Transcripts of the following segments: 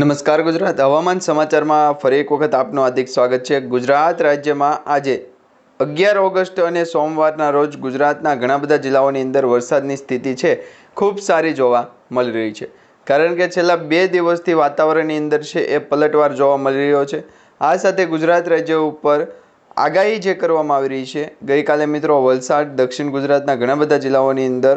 નમસ્કાર ગુજરાત. હવામાન સમાચારમાં ફરી એક વખત આપનું હાર્દિક સ્વાગત છે. ગુજરાત રાજ્યમાં આજે અગિયાર ઓગસ્ટ અને સોમવારના રોજ ગુજરાતના ઘણા બધા જિલ્લાઓની અંદર વરસાદની સ્થિતિ છે. ખૂબ સારી જોવા મળી રહી છે. કારણ કે છેલ્લા બે દિવસથી વાતાવરણની અંદર છે એ પલટવાર જોવા મળી રહ્યો છે. આ સાથે ગુજરાત રાજ્ય ઉપર આગાહી જે કરવામાં આવી રહી છે, ગઈકાલે મિત્રો વલસાડ, દક્ષિણ ગુજરાતના ઘણા બધા જિલ્લાઓની અંદર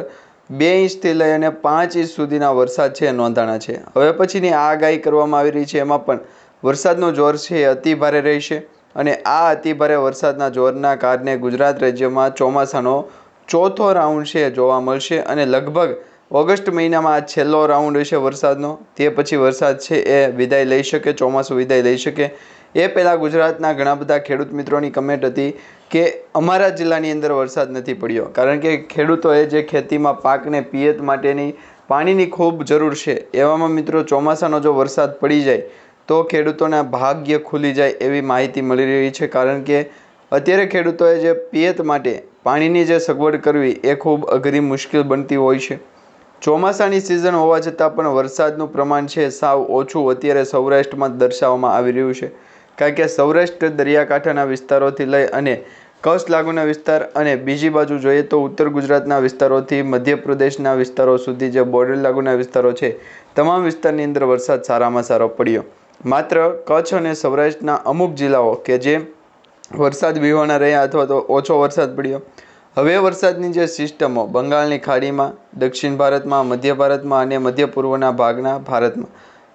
બે ઇંચથી લઈ અને પાંચ ઇંચ સુધીના વરસાદ છે, નોંધાણા છે. હવે પછીની આ આગાહી કરવામાં આવી રહી છે, એમાં પણ વરસાદનું જોર છે એ અતિ ભારે રહેશે અને આ અતિભારે વરસાદના જોરના કારણે ગુજરાત રાજ્યમાં ચોમાસાનો ચોથો રાઉન્ડ છે, જોવા મળશે અને લગભગ ઓગસ્ટ મહિનામાં આ છેલ્લો રાઉન્ડ હશે વરસાદનો. તે પછી વરસાદ છે એ વિદાય લઈ શકે, ચોમાસું વિદાય લઈ શકે. એ પહેલાં ગુજરાતના ઘણા બધા ખેડૂત મિત્રોની કમેન્ટ હતી કે અમારા જિલ્લાની અંદર વરસાદ નથી પડ્યો. કારણ કે ખેડૂતોએ જે ખેતીમાં પાકને પિયત માટેની પાણીની ખૂબ જરૂર છે, એવામાં મિત્રો ચોમાસાનો જો વરસાદ પડી જાય, તો ખેડૂતોના ભાગ્ય ખુલી જાય એવી માહિતી મળી રહી છે. કારણ કે અત્યારે ખેડૂતોએ જે પિયત માટે પાણીની જે સગવડ કરવી એ ખૂબ અઘરી મુશ્કેલ બનતી હોય છે. ચોમાસાની સિઝન હોવા છતાં પણ વરસાદનું પ્રમાણ છે સાવ ઓછું અત્યારે સૌરાષ્ટ્રમાં દર્શાવવામાં આવી રહ્યું છે. કારણ કે સૌરાષ્ટ્ર દરિયાકાંઠાના વિસ્તારોથી લઈ અને કચ્છ લાગુના વિસ્તાર અને બીજી બાજુ જોઈએ તો ઉત્તર ગુજરાતના વિસ્તારોથી મધ્યપ્રદેશના વિસ્તારો સુધી જે બોર્ડર લાગુના વિસ્તારો છે, તમામ વિસ્તારની અંદર વરસાદ સારામાં સારો પડ્યો. માત્ર કચ્છ અને સૌરાષ્ટ્રના અમુક જિલ્લાઓ કે જે વરસાદ વિહોણા રહ્યા અથવા તો ઓછો વરસાદ પડ્યો. હવે વરસાદની જે સિસ્ટમો બંગાળની ખાડીમાં, દક્ષિણ ભારતમાં, મધ્ય ભારતમાં અને મધ્ય પૂર્વના ભાગના ભારતમાં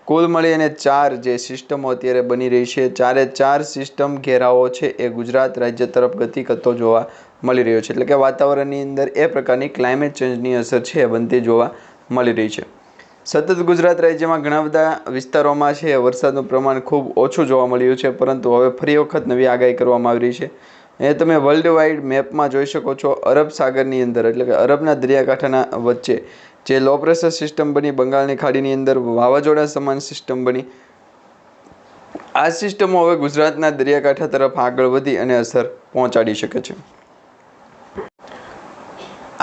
કુલ મળી અને ચાર જે સિસ્ટમો અત્યારે બની રહી છે, ચારે ચાર સિસ્ટમ ઘેરાવો છે એ ગુજરાત રાજ્ય તરફ ગતિ કરતો જોવા મળી રહ્યો છે. એટલે કે વાતાવરણની અંદર એ પ્રકારની ક્લાઇમેટ ચેન્જની અસર છે એ બનતી જોવા મળી રહી છે. સતત ગુજરાત રાજ્યમાં ઘણા બધા વિસ્તારોમાં છે વરસાદનું પ્રમાણ ખૂબ ઓછું જોવા મળ્યું છે, પરંતુ હવે ફરી વખત નવી આગાહી કરવામાં આવી રહી છે. એ તમે વર્લ્ડ વાઇડ મેપમાં જોઈ શકો છો અરબ સાગરની અંદર, એટલે કે અરબના દરિયાકાંઠાના વચ્ચે. જે લો પ્રેશર સિસ્ટમ બની, બંગાળની ખાડીની અંદર વાવાઝોડા સમાન સિસ્ટમ બની. આ સિસ્ટમો હવે ગુજરાતના દરિયાકાંઠા તરફ આગળ વધી અને અસર પહોંચાડી શકે છે.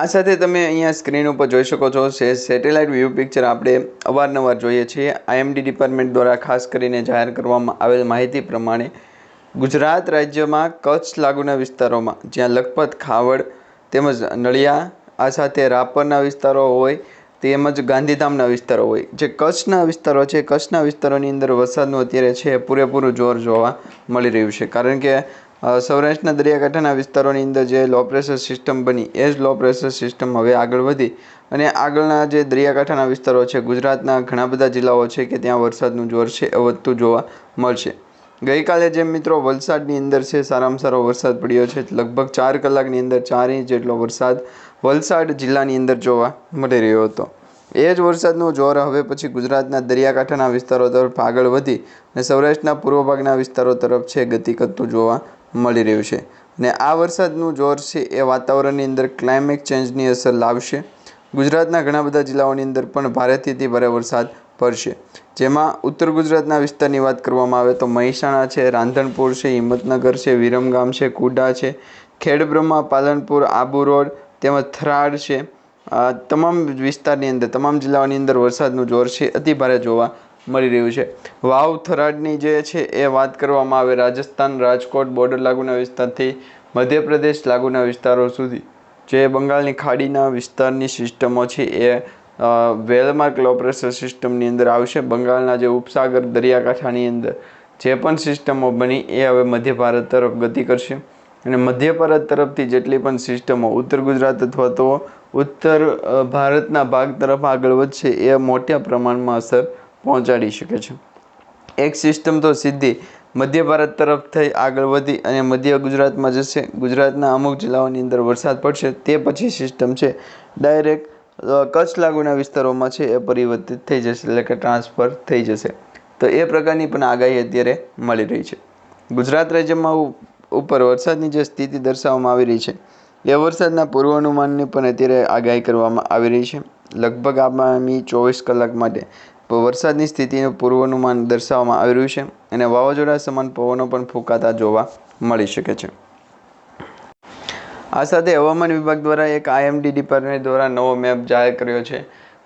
આ સાથે તમે અહીંયા સ્ક્રીન ઉપર જોઈ શકો છો છે સેટેલાઇટ વ્યૂ પિક્ચર આપણે અવારનવાર જોઈએ છીએ. આઈએમડી ડિપાર્ટમેન્ટ દ્વારા ખાસ કરીને જાહેર કરવામાં આવેલ માહિતી પ્રમાણે ગુજરાત રાજ્યમાં કચ્છ લાગુના વિસ્તારોમાં, જ્યાં લખપત, ખાવડ તેમજ નળિયા આ સાથે રાપરના વિસ્તારો હોય, તેમજ ગાંધીધામના વિસ્તારો હોય. જે કચ્છના વિસ્તારો છે, કચ્છના વિસ્તારોની અંદર વરસાદનું અત્યારે છે, પૂરેપૂરું જોર જોવા મળી રહ્યું છે. કારણ કે સૌરાષ્ટ્રના દરિયાકાંઠાના વિસ્તારોની અંદર જે લો પ્રેશર સિસ્ટમ બની, એ જ લો પ્રેશર સિસ્ટમ હવે આગળ વધી અને આગળના જે દરિયાકાંઠાના વિસ્તારો છે, ગુજરાતના ઘણા બધા જિલ્લાઓ છે કે ત્યાં વરસાદનું જોર છે એ વધતું જોવા મળશે. ગઈકાલે જેમ મિત્રો વલસાડની અંદર છે, સારામાં સારો વરસાદ પડ્યો છે. લગભગ ચાર કલાકની અંદર ચાર ઇંચ જેટલો વરસાદ વલસાડ જિલ્લાની અંદર જોવા મળી રહ્યો હતો. એ જ વરસાદનું જોર હવે પછી ગુજરાતના દરિયાકાંઠાના વિસ્તારો તરફ આગળ વધી અને સૌરાષ્ટ્રના પૂર્વ ભાગના વિસ્તારો તરફ છે ગતિ કરતું જોવા મળી રહ્યું છે. ને આ વરસાદનું જોર છે એ વાતાવરણની અંદર ક્લાઇમેટ ચેન્જની અસર લાવશે. ગુજરાતના ઘણા બધા જિલ્લાઓની અંદર પણ ભારેથી ભારે વરસાદ પડશે. જેમાં ઉત્તર ગુજરાતના વિસ્તારની વાત કરવામાં આવે તો મહેસાણા છે, રાંધણપુર છે, હિંમતનગર છે, વિરમગામ છે, કુડા છે, ખેડબ્રહ્મા, પાલનપુર, આબુ રોડ તેમજ થરાદ છે. તમામ વિસ્તારની અંદર, તમામ જિલ્લાઓની અંદર વરસાદનું જોર છે, અતિ ભારે જોવા મળી રહ્યું છે. વાવ થરાદની જે છે એ વાત કરવામાં આવે, રાજસ્થાન રાજકોટ બોર્ડર લાગુના વિસ્તારથી મધ્યપ્રદેશ લાગુના વિસ્તારો સુધી. જે બંગાળની ખાડીના વિસ્તારની સિસ્ટમો છે એ વેલમાર્ક લો પ્રેશર સિસ્ટમની અંદર આવશે. બંગાળના જે ઉપસાગર દરિયાકાંઠાની અંદર જે પણ સિસ્ટમો બની, એ હવે મધ્ય ભારત તરફ ગતિ કરશે. અને મધ્ય ભારત તરફથી જેટલી પણ સિસ્ટમો ઉત્તર ગુજરાત અથવા તો ઉત્તર ભારતના ભાગ તરફ આગળ વધશે, એ મોટા પ્રમાણમાં અસર પહોંચાડી શકે છે. એક સિસ્ટમ તો સીધી મધ્ય ભારત તરફ થઈ આગળ વધી અને મધ્ય ગુજરાતમાં જશે. ગુજરાતના અમુક જિલ્લાઓની અંદર વરસાદ પડશે, તે પછી સિસ્ટમ છે. ડાયરેક્ટ કચ્છ લાગુના વિસ્તારોમાં છે એ પરિવર્તિત થઈ જશે, એટલે કે ટ્રાન્સફર થઈ જશે. તો એ પ્રકારની પણ આગાહી અત્યારે મળી રહી છે. ગુજરાત રાજ્યમાં ઉપર વરસાદની જે સ્થિતિ દર્શાવવામાં આવી રહી છે, એ વરસાદના પૂર્વાનુમાનની પણ અત્યારે આગાહી કરવામાં આવી રહી છે. લગભગ આગામી ચોવીસ કલાક માટે વરસાદની સ્થિતિનું પૂર્વાનુમાન દર્શાવવામાં આવી રહ્યું છે, અને વાવાઝોડા સમાન પવનો પણ ફૂંકાતા જોવા મળી શકે છે. આ સાથે હવામાન વિભાગ દ્વારા એક આઈએમડી ડિપાર્ટમેન્ટ દ્વારા નવો મેપ જાહેર કર્યો છે.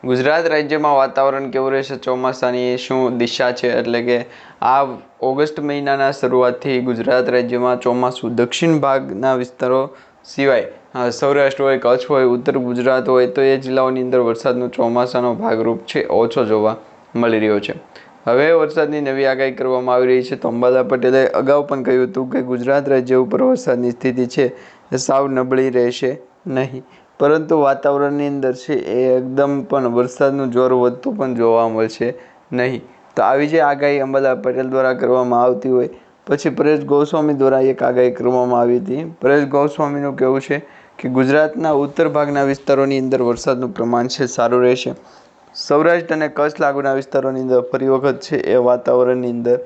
ગુજરાત રાજ્યમાં વાતાવરણ કેવું રહેશે? ચોમાસાની શું દિશા છે? એટલે કે આ ઓગસ્ટ મહિનાના શરૂઆતથી ગુજરાત રાજ્યમાં ચોમાસું દક્ષિણ ભાગના વિસ્તારો સિવાય સૌરાષ્ટ્ર હોય, કચ્છ હોય, ઉત્તર ગુજરાત હોય, તો એ જિલ્લાઓની અંદર વરસાદનો ચોમાસાનો ભાગરૂપ છે, ઓછો જોવા મળી રહ્યો છે. હવે વરસાદની નવી આગાહી કરવામાં આવી રહી છે. તો અંબાલા પટેલે અગાઉ પણ કહ્યું હતું કે ગુજરાત રાજ્ય ઉપર વરસાદની સ્થિતિ છે. સાવ નબળી રહેશે નહીં. પરંતુ વાતાવરણની અંદર છે એ એકદમ પણ વરસાદનું જોર વધતું પણ જોવા મળશે નહીં. તો આવી જે આગાહી અંબાલા પટેલ દ્વારા કરવામાં આવતી હોય, પછી પરેશ ગોસ્વામી દ્વારા એક આગાહી કરવામાં આવી હતી. પરેશ ગોસ્વામીનું કહેવું છે કે ગુજરાતના ઉત્તર ભાગના વિસ્તારોની અંદર વરસાદનું પ્રમાણ છે સારું રહેશે. સૌરાષ્ટ્ર અને કચ્છ લાગુના વિસ્તારોની અંદર ફરી વખત છે એ વાતાવરણની અંદર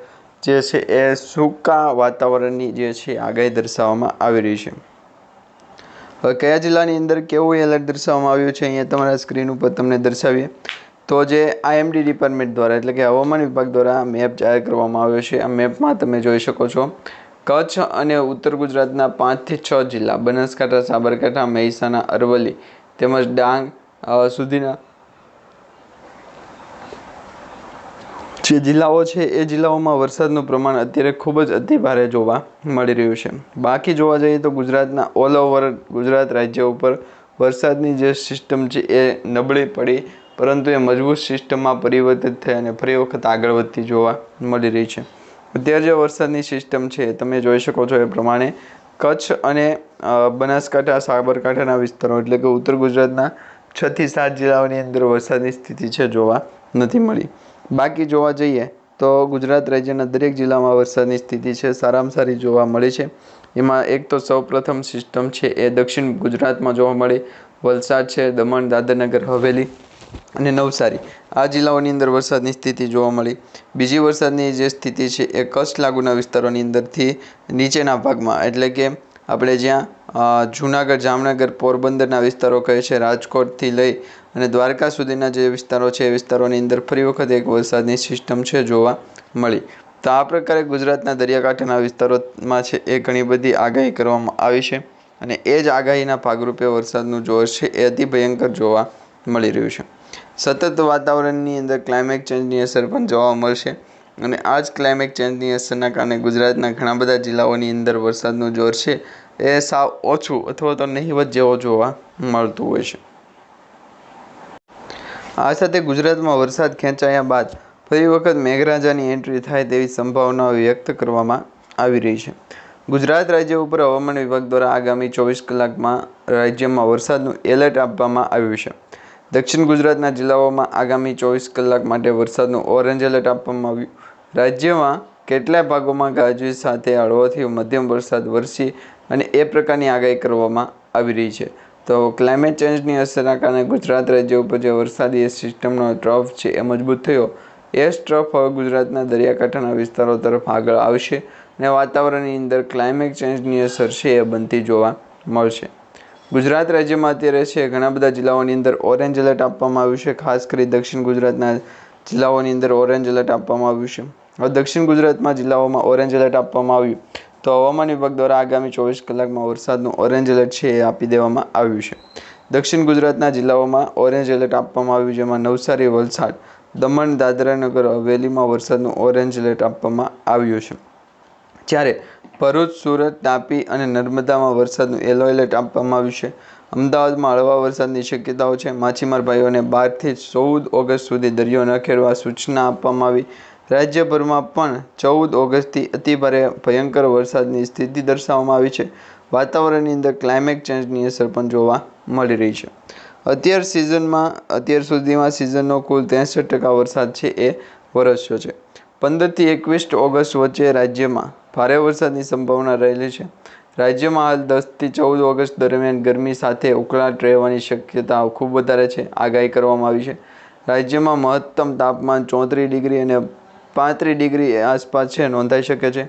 જે છે એ સૂકા વાતાવરણની જે છે આગાહી દર્શાવવામાં આવી રહી છે. હવે કયા જિલ્લાની અંદર કેવું એલર્ટ દર્શાવવામાં આવ્યું છે અહીંયા તમારા સ્ક્રીન ઉપર તમને દર્શાવીએ. તો જે આઈએમડી ડિપાર્ટમેન્ટ દ્વારા એટલે કે હવામાન વિભાગ દ્વારા મેપ જાહેર કરવામાં આવ્યો છે. આ મેપમાં તમે જોઈ શકો છો, કચ્છ અને ઉત્તર ગુજરાતના પાંચથી છ જિલ્લા, બનાસકાંઠા, સાબરકાંઠા, મહેસાણા, અરવલ્લી તેમજ ડાંગ સુધીના જે જિલ્લાઓ છે, એ જિલ્લાઓમાં વરસાદનું પ્રમાણ અત્યારે ખૂબ જ અતિભારે જોવા મળી રહ્યું છે. બાકી જોવા જઈએ તો ગુજરાતના ઓલ ઓવર ગુજરાત રાજ્ય ઉપર વરસાદની જે સિસ્ટમ છે, એ નબળી પડી, પરંતુ એ મજબૂત સિસ્ટમમાં પરિવર્તિત થઈ અને ફરી વખત આગળ વધતી જોવા મળી રહી છે. અત્યારે જે વરસાદની સિસ્ટમ છે તમે જોઈ શકો છો એ પ્રમાણે કચ્છ અને બનાસકાંઠા, સાબરકાંઠાના વિસ્તારો એટલે કે ઉત્તર ગુજરાતના છથી સાત જિલ્લાઓની અંદર વરસાદની સ્થિતિ છે, જોવા નથી મળી. બાકી જોવા જઈએ તો ગુજરાત રાજ્યના દરેક જિલ્લામાં વરસાદની સ્થિતિ છે, સારામાં સારી જોવા મળી છે. એમાં એક તો સૌપ્રથમ સિસ્ટમ છે એ દક્ષિણ ગુજરાતમાં જોવા મળી. વલસાડ છે, દમણ, દાદરનગર, હવેલી અને નવસારી. આ જિલ્લાઓની અંદર વરસાદની સ્થિતિ જોવા મળી. બીજી વરસાદની જે સ્થિતિ છે એ કચ્છ લાગુના વિસ્તારોની અંદરથી નીચેના ભાગમાં. એટલે કે આપણે જ્યાં જૂનાગઢ, જામનગર, પોરબંદરના વિસ્તારો કહે છે, રાજકોટથી લઈ અને દ્વારકા સુધીના જે વિસ્તારો છે, એ વિસ્તારોની અંદર ફરી વખત એક વરસાદની સિસ્ટમ છે જોવા મળી. તો આ પ્રકારે ગુજરાતના દરિયાકાંઠાના વિસ્તારોમાં છે, એ ઘણી બધી આગાહી કરવામાં આવી છે અને એ જ આગાહીના ભાગરૂપે વરસાદનું જોર છે, એ અતિ ભયંકર જોવા મળી રહ્યું છે. સતત વાતાવરણની અંદર ક્લાઇમેટ ચેન્જની અસર પણ જોવા મળશે અને આ જ ક્લાઇમેટ ચેન્જની અસરના કારણે ગુજરાતના ઘણા બધા જિલ્લાઓની અંદર વરસાદનું જોર છે, એ સાવ ઓછું અથવા તો નહિવત જેવો જોવા મળતું હોય છે. આ સાથે ગુજરાતમાં વરસાદ ખેંચાયા બાદ ફરી વખત મેઘરાજાની એન્ટ્રી થાય તેવી સંભાવનાઓ વ્યક્ત કરવામાં આવી રહી છે. ગુજરાત રાજ્ય ઉપર હવામાન વિભાગ દ્વારા આગામી ચોવીસ કલાકમાં રાજ્યમાં વરસાદનું એલર્ટ આપવામાં આવ્યું છે. દક્ષિણ ગુજરાતના જિલ્લાઓમાં આગામી ચોવીસ કલાક માટે વરસાદનું ઓરેન્જ એલર્ટ આપવામાં આવ્યું. રાજ્યમાં કેટલાય ભાગોમાં ગાજવીજ સાથે હળવોથી મધ્યમ વરસાદ વરસી અને એ પ્રકારની આગાહી કરવામાં આવી રહી છે. તો ક્લાઇમેટ ચેન્જની અસરના કારણે ગુજરાત રાજ્ય ઉપર જે વરસાદી સિસ્ટમનો ટ્રફ છે એ મજબૂત થયો. એ સ્ટ્રફ ટ્રફ હવે ગુજરાતના દરિયાકાંઠાના વિસ્તારો તરફ આગળ આવશે અને વાતાવરણની અંદર ક્લાઇમેટ ચેન્જની અસર છે એ બનતી જોવા મળશે. ગુજરાત રાજ્યમાં અત્યારે છે ઘણા બધા જિલ્લાઓની અંદર ઓરેન્જ એલર્ટ આપવામાં આવ્યું છે, ખાસ કરી દક્ષિણ ગુજરાતના જિલ્લાઓની અંદર ઓરેન્જ એલર્ટ આપવામાં આવ્યું છે. હવે દક્ષિણ ગુજરાતમાં જિલ્લાઓમાં ઓરેન્જ એલર્ટ આપવામાં આવ્યું. તો હવામાન વિભાગ દ્વારા આગામી ચોવીસ કલાકમાં વરસાદનું ઓરેન્જ એલર્ટ છે એ આપી દેવામાં આવ્યું છે. દક્ષિણ ગુજરાતના જિલ્લાઓમાં ઓરેન્જ એલર્ટ આપવામાં આવ્યું, જેમાં નવસારી, વલસાડ, દમણ, દાદરાનગર હવેલીમાં વરસાદનું ઓરેન્જ એલર્ટ આપવામાં આવ્યું છે. જ્યારે ભરૂચ, સુરત, તાપી અને નર્મદામાં વરસાદનું યલો એલર્ટ આપવામાં આવ્યું છે. અમદાવાદમાં હળવા વરસાદની શક્યતાઓ છે. માછીમાર ભાઈઓને બારથી ચૌદ ઓગસ્ટ સુધી દરિયો ન ખેડવા સૂચના આપવામાં આવી. રાજ્યભરમાં પણ ચૌદ ઓગસ્ટથી અતિભારે ભયંકર વરસાદની સ્થિતિ દર્શાવવામાં આવી છે. વાતાવરણની અંદર ક્લાઇમેટ ચેન્જની અસર પણ જોવા મળી રહી છે. અત્યાર સિઝનમાં, અત્યાર સુધીમાં સિઝનનો કુલ ત્રેસઠ ટકા વરસાદ છે એ વરસ્યો છે. પંદરથી એકવીસ ઓગસ્ટ વચ્ચે રાજ્યમાં ભારે વરસાદની સંભાવના રહેલી છે. રાજ્યમાં હાલ દસથી ચૌદ ઓગસ્ટ દરમિયાન ગરમી સાથે ઉકળાટ રહેવાની શક્યતા ખૂબ વધારે છે. આગાહી કરવામાં આવી છે. રાજ્યમાં મહત્તમ તાપમાન ચોત્રીસ ડિગ્રી અને પાંત્રીસ ડિગ્રી આસપાસ છે, નોંધાઈ શકે છે.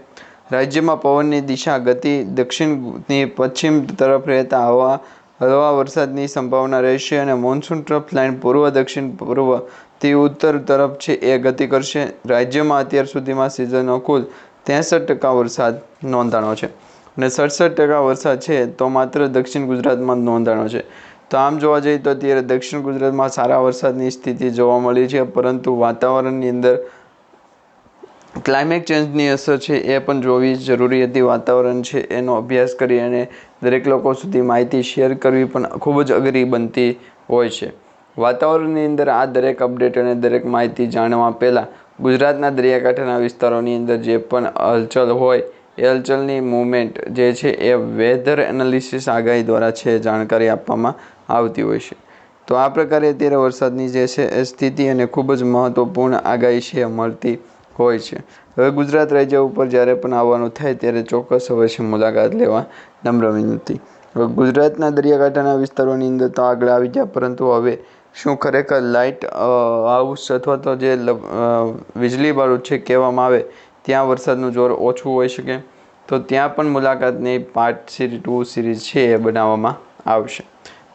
રાજ્યમાં પવનની દિશા, ગતિ દક્ષિણની પશ્ચિમ તરફ રહેતા હવા, હળવા વરસાદની સંભાવના રહેશે અને મોન્સૂન ટ્રફ લાઇન પૂર્વ, દક્ષિણ પૂર્વથી ઉત્તર તરફ છે, એ ગતિ કરશે. રાજ્યમાં અત્યાર સુધીમાં સિઝનનો કુલ ત્રેસઠ ટકા વરસાદ નોંધાણો છે. અને સડસઠ ટકા વરસાદ છે, તો માત્ર દક્ષિણ ગુજરાતમાં નોંધાણો છે. તો આમ જોવા જઈએ તો અત્યારે દક્ષિણ ગુજરાતમાં સારા વરસાદની સ્થિતિ જોવા મળી છે, પરંતુ વાતાવરણની અંદર ક્લાઇમેટ ચેન્જની અસર છે એ પણ જોવી જરૂરી હતી. વાતાવરણ છે એનો અભ્યાસ કરી અને દરેક લોકો સુધી માહિતી શેર કરવી પણ ખૂબ જ અઘરી બનતી હોય છે. વાતાવરણની અંદર આ દરેક અપડેટ અને દરેક માહિતી જાણવા પહેલાં ગુજરાતના દરિયાકાંઠાના વિસ્તારોની અંદર જે પણ હલચલ હોય, એ હલચલની મૂવમેન્ટ જે છે એ વેધર એનાલિસિસ આગાહી દ્વારા છે જાણકારી આપવામાં આવતી હોય છે. તો આ પ્રકારે અત્યારે વરસાદની જે છે એ સ્થિતિ અને ખૂબ જ મહત્ત્વપૂર્ણ આગાહી છે મળતી હોય છે. હવે ગુજરાત રાજ્ય ઉપર જ્યારે પણ આવવાનું થાય ત્યારે ચોક્કસ અવશ્ય મુલાકાત લેવા નમ્ર વિનંતી. હવે ગુજરાતના દરિયાકાંઠાના વિસ્તારોની અંદર તો આગળ આવી ગયા, પરંતુ હવે શું ખરેખર લાઇટ હાઉસ અથવા તો જે વીજળી બારું છે કહેવામાં આવે, ત્યાં વરસાદનું જોર ઓછું હોઈ શકે, તો ત્યાં પણ મુલાકાતની પાર્ટ સિરીઝ ટુ સિરીઝ છે એ બનાવવામાં આવશે.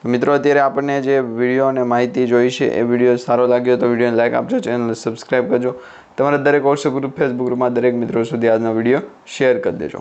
મિત્રો, અત્યારે આપણને જે વીડિયો અને માહિતી જોઈ છે, એ વીડિયો સારો લાગ્યો તો વિડીયોને લાઈક આપજો ચેનલ સબસ્ક્રાઈબ કરજો તમારા દરેક વોટ્સએપ ગ્રુપ ફેસબુક ગ્રુપમાં દરેક મિત્રો સુધી આજનો વીડિયો શેર કરી દેજો.